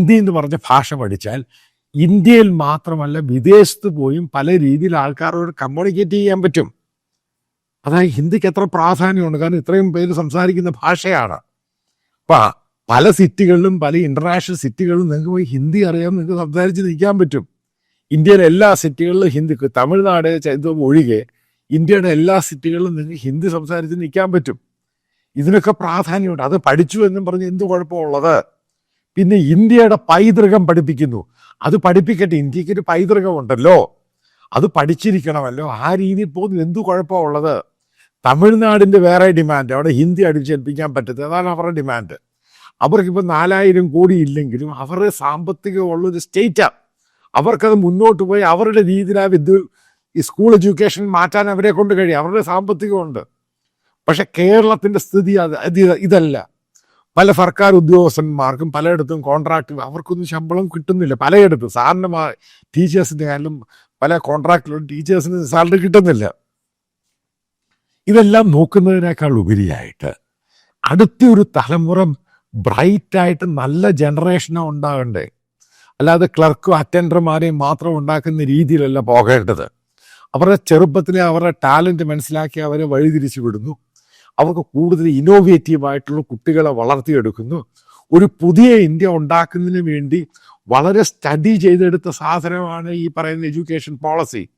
ഹിന്ദി എന്ന് പറഞ്ഞ ഭാഷ പഠിച്ചാൽ ഇന്ത്യയിൽ മാത്രമല്ല വിദേശത്ത് പോയും പല രീതിയിൽ ആൾക്കാരോട് കമ്മ്യൂണിക്കേറ്റ് ചെയ്യാൻ പറ്റും. അതായത് ഹിന്ദിക്ക് എത്ര പ്രാധാന്യമുണ്ട്? കാരണം ഇത്രയും പേര് സംസാരിക്കുന്ന ഭാഷയാണ്. അപ്പൊ പല സിറ്റികളിലും പല ഇന്റർനാഷണൽ സിറ്റികളിലും നിങ്ങൾക്ക് പോയി ഹിന്ദി അറിയാം നിങ്ങൾക്ക് സംസാരിച്ച് നിൽക്കാൻ പറ്റും. ഇന്ത്യയിലെ എല്ലാ സിറ്റികളിലും ഹിന്ദി തമിഴ്നാട് ചൈതം ഒഴികെ ഇന്ത്യയുടെ എല്ലാ സിറ്റികളിലും നിങ്ങൾക്ക് ഹിന്ദി സംസാരിച്ച് നിൽക്കാൻ പറ്റും. ഇതിനൊക്കെ പ്രാധാന്യമുണ്ട്. അത് പഠിച്ചു എന്നും പറഞ്ഞ് എന്ത് കുഴപ്പമുള്ളത്? പിന്നെ ഇന്ത്യയുടെ പൈതൃകം പഠിപ്പിക്കുന്നു. അത് പഠിപ്പിക്കട്ടെ ഇന്ത്യയ്ക്ക് ഒരു പൈതൃകം ഉണ്ടല്ലോ അത് പഠിച്ചിരിക്കണമല്ലോ. ആ രീതിയിൽ പോകുന്നു എന്ത് കുഴപ്പമുള്ളത് തമിഴ്നാടിന്റെ വേറെ ഡിമാൻഡ് അവിടെ ഹിന്ദി അടിച്ചേൽപ്പിക്കാൻ പറ്റത്തില്ല. അതാണ് അവരുടെ ഡിമാൻഡ്. അവർക്കിപ്പോൾ നാലായിരം കോടി ഇല്ലെങ്കിലും അവരുടെ സാമ്പത്തികമുള്ളൊരു സ്റ്റേറ്റാണ് അവർക്കത് മുന്നോട്ട് പോയി അവരുടെ രീതിയിൽ ആ വിദ്യ ഈ സ്കൂൾ എഡ്യൂക്കേഷൻ മാറ്റാൻ അവരെ കൊണ്ട് കഴിയും. അവരുടെ സാമ്പത്തികമുണ്ട്. പക്ഷെ കേരളത്തിന്റെ സ്ഥിതി അത് ഇതല്ല. പല സർക്കാർ ഉദ്യോഗസ്ഥന്മാർക്കും പലയിടത്തും കോൺട്രാക്ട് അവർക്കൊന്നും ശമ്പളം കിട്ടുന്നില്ല. പലയിടത്തും സാറിന് ടീച്ചേഴ്സിന്റെ ആയാലും പല കോൺട്രാക്റ്റിലും ടീച്ചേഴ്സിന് സാലറി കിട്ടുന്നില്ല. ഇതെല്ലാം നോക്കുന്നതിനേക്കാൾ ഉപരിയായിട്ട് അടുത്ത ഒരു തലമുറ ബ്രൈറ്റായിട്ട് നല്ല ജനറേഷനോ ഉണ്ടാകണ്ടേ. അല്ലാതെ ക്ലർക്കും അറ്റൻഡർമാരെയും മാത്രം ഉണ്ടാക്കുന്ന രീതിയിലല്ല പോകേണ്ടത്. അവരുടെ ചെറുപ്പത്തിലെ അവരുടെ ടാലന്റ് മനസ്സിലാക്കി അവരെ വഴിതിരിച്ചു വിടുന്നു അവർക്ക് കൂടുതൽ ഇന്നോവേറ്റീവ് ആയിട്ടുള്ള കുട്ടികളെ വളർത്തിയെടുക്കുന്നു. ഒരു പുതിയ ഇന്ത്യ ഉണ്ടാക്കുന്നതിന് വേണ്ടി വളരെ സ്റ്റഡി ചെയ്തെടുത്ത സാധനമാണ് ഈ പറയുന്ന എഡ്യൂക്കേഷൻ പോളിസി